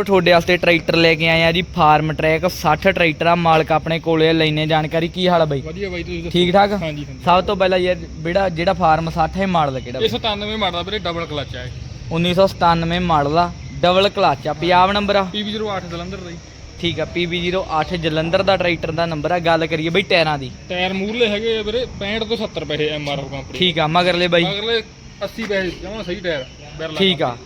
ਮਿੱਤਰੋ ਤੁਹਾਡੇ ਵਾਸਤੇ ਟਰੈਕਟਰ ਲੈ ਕੇ ਆਏ ਆ ਜੀ ਫਾਰਮ ਟਰੈਕ 60 ਟਰੈਕਟਰ ਆ ਮਾਲਕ ਆਪਣੇ ਕੋਲੇ ਲੈਨੇ ਜਾਣਕਾਰੀ। ਕੀ ਹਾਲ ਆ ਬਾਈ? ਵਧੀਆ ਬਾਈ ਤੁਸੀਂ ਦੱਸੋ? ਠੀਕ ਠਾਕ? ਹਾਂਜੀ ਹਾਂਜੀ। ਸਭ ਤੋਂ ਪਹਿਲਾਂ ਯਾਰ ਜਿਹੜਾ ਜਿਹੜਾ ਫਾਰਮ 60 ਹੈ ਮਾਡਲ ਕਿਹੜਾ ਇਹ 97 ਮਾਡਲ ਵੀਰੇ ਡਬਲ ਕਲਚ ਹੈ 1997 ਮਾਡਲ ਆ ਡਬਲ ਕਲਚ ਆ। ਪੰਜਾਬ ਨੰਬਰ ਆ? PB08 ਜਲੰਧਰ ਦਾ ਠੀਕ ਆ PB08 ਜਲੰਧਰ ਦਾ ਟਰੈਕਟਰ ਦਾ ਨੰਬਰ ਆ। ਗੱਲ ਕਰੀਏ ਬਈ ਟਾਇਰਾਂ ਦੀ। ਟਾਇਰ ਮੂਰਲੇ ਹੈਗੇ ਆ ਵੀਰੇ 65 ਤੋਂ 70 ਪੈਸੇ ਐਮਆਰਐਫ ਕੰਪਨੀ ਠੀਕ ਆ ਮਗਰਲੇ ਬਾਈ। ਅਗਲੇ 80 ਪੈਸੇ ਜਮਾ ਸਹੀ ਟਾਇਰ ਠੀਕ ਆ।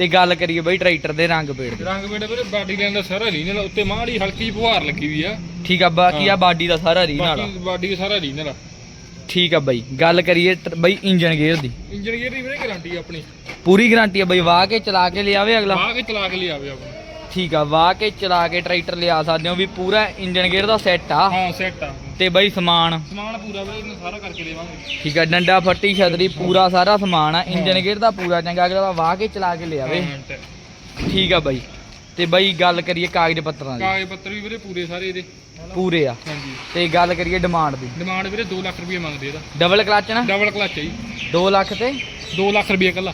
ਤੇ ਗੱਲ ਕਰੀਏ ਬਈ ਟਰੈਕਟਰ ਦੇ ਰੰਗ ਪੇੜ ਦੇ। ਰੰਗ ਵੇੜੇ ਵੀਰੇ ਬਾਡੀ ਲਾਈਨ ਦਾ ਸਾਰਾ ਰੀਨਲ ਉੱਤੇ ਮਾੜੀ ਹਲਕੀ ਜਿਹੀ ਫੁਹਾਰ ਲੱਗੀ ਵੀ ਆ। ਠੀਕ ਆ ਬਾਕੀ ਆ ਬਾਡੀ ਦਾ ਸਾਰਾ ਰੀ ਨਾਲ ਆ। ਬਾਕੀ ਬਾਡੀ ਸਾਰਾ ਰੀਨਲ ਆ ਠੀਕ ਆ ਬਾਈ ਗੱਲ ਕਰੀਏ ਟ- ਬਈ ਇੰਜਨ ਗੇਅਰ ਦੀ। ਇੰਜਨ ਗੇਅਰ ਦੀ ਵੀਰੇ ਗਾਰੰਟੀ ਆਪਣੀ। ਪੂਰੀ ਗਾਰੰਟੀ ਆ ਬਈ ਵਾਹ ਕੇ ਚਲਾ ਕੇ ਲਿਆਵੇ ਅਗਲਾ। ਬਾਹ ਕੇ ਚਲਾ ਕੇ ਲਿਆਵੇ ਆਪਣਾ। ਠੀਕ ਆ ਵਾਹ ਕੇ ਚਲਾ ਕੇ ਟਰੈਕਟਰ ਲਿਆ ਸਕਦੇ ਹੋ ਵੀ ਪੂਰਾ ਇੰਜਨ ਗੇਅਰ ਦਾ ਸੈੱਟ ਆ। ਹਾਂ ਸੈੱਟ ਆ। ਤੇ ਬਈ ਸਮਾਨ। ਸਮਾਨ ਪੂਰਾ ਵੀਰੇ ਇਹਨੂੰ ਸਾਰਾ ਕਰਕੇ ਦੇਵਾਂਗੇ ਠੀਕ ਆ ਡੰਡਾ ਫੱਟੀ ਛਤਰੀ ਪੂਰਾ ਸਾਰਾ ਸਮਾਨ ਆ। ਇੰਜਨ ਗੇਅਰ ਦਾ ਪੂਰਾ ਚੰਗਾ ਅਗਲਾ ਵਾਹ ਕੇ ਚਲਾ ਕੇ ਲਿਆਵੇ ਠੀਕ ਆ ਬਾਈ। ਤੇ ਬਾਈ ਗੱਲ ਕਰੀਏ ਕਾਗਜ਼ ਪੱਤਰਾਂ ਦੀ। ਕਾਗਜ਼ ਪੱਤਰ ਵੀ ਵੀਰੇ ਪੂਰੇ ਸਾਰੇ ਇਹਦੇ। ਪੂਰੇ ਆ। ਹਾਂਜੀ। ਤੇ ਗੱਲ ਕਰੀਏ ਡਿਮਾਂਡ ਦੀ। ਡਿਮਾਂਡ ਵੀਰੇ 2 ਲੱਖ ਰੁਪਏ ਮੰਗਦੇ ਇਹਦਾ। ਡਬਲ ਕਲਚ ਨਾ? ਡਬਲ ਕਲਚ ਹੈ ਜੀ। 2 ਲੱਖ ਤੇ? 2 ਲੱਖ ਰੁਪਏ ਕੱਲਾ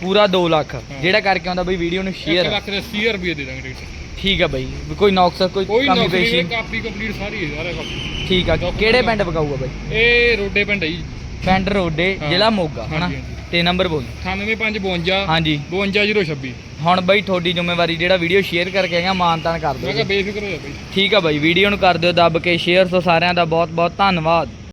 ਪੂਰਾ 2 ਲੱਖ। ਜਿਹੜਾ ਕਰਕੇ ਆਉਂਦਾ ਬਈ ਵੀਡੀਓ ਨੂੰ 1 ਸ਼ੇਅਰ ਲੱਖ ਦੇ 80 ਰੁਪਏ ਦੇ ਦਾਂਗੇ ਟਿਕਟ ਠੀਕ ਆ ਬਾਈ। ਕੋਈ ਨੌਕਸ ਕੋਈ ਕਮੀ ਪੇਸ਼ੀ। ਕਾਪੀ ਕੰਪਲੀਟ ਸਾਰੀ ਹੈ ਸਾਰਾ ਕੰਮ ਠੀਕ ਆ। ਕਿਹੜੇ ਪਿੰਡ ਪਕਾਊਗਾ ਬਾਈ? ਇਹ ਰੋਡੇ ਪਿੰਡ ਹੈ ਜੀ। ਪਿੰਡ ਰੋਡੇ। ਜ਼ਿਲ੍ਹਾ ਮੋਗਾ ਹਨਾ। ਤੇ ਨੰਬਰ ਬੋਲ। 98552 ਹਾਂਜੀ। 52026 ਹੁਣ ਬਾਈ ਤੁਹਾਡੀ ਜ਼ਿੰਮੇਵਾਰੀ ਜਿਹੜਾ ਵੀਡੀਓ ਸ਼ੇਅਰ ਕਰਕੇ ਆਏਗਾ ਮਾਨਤਾਨ ਕਰ ਮੈਂ ਦਿਓ। ਕਿਹਾ ਬੇਫਿਕਰ ਹੋ ਜਾ ਬਈ। ਠੀਕ ਆ ਬਾਈ ਵੀਡੀਓ ਨੂੰ ਕਰ ਦਿਓ ਦੱਬ ਕੇ ਸ਼ੇਅਰ ਸੋ ਸਾਰਿਆਂ ਦਾ ਬਹੁਤ ਬਹੁਤ ਧੰਨਵਾਦ।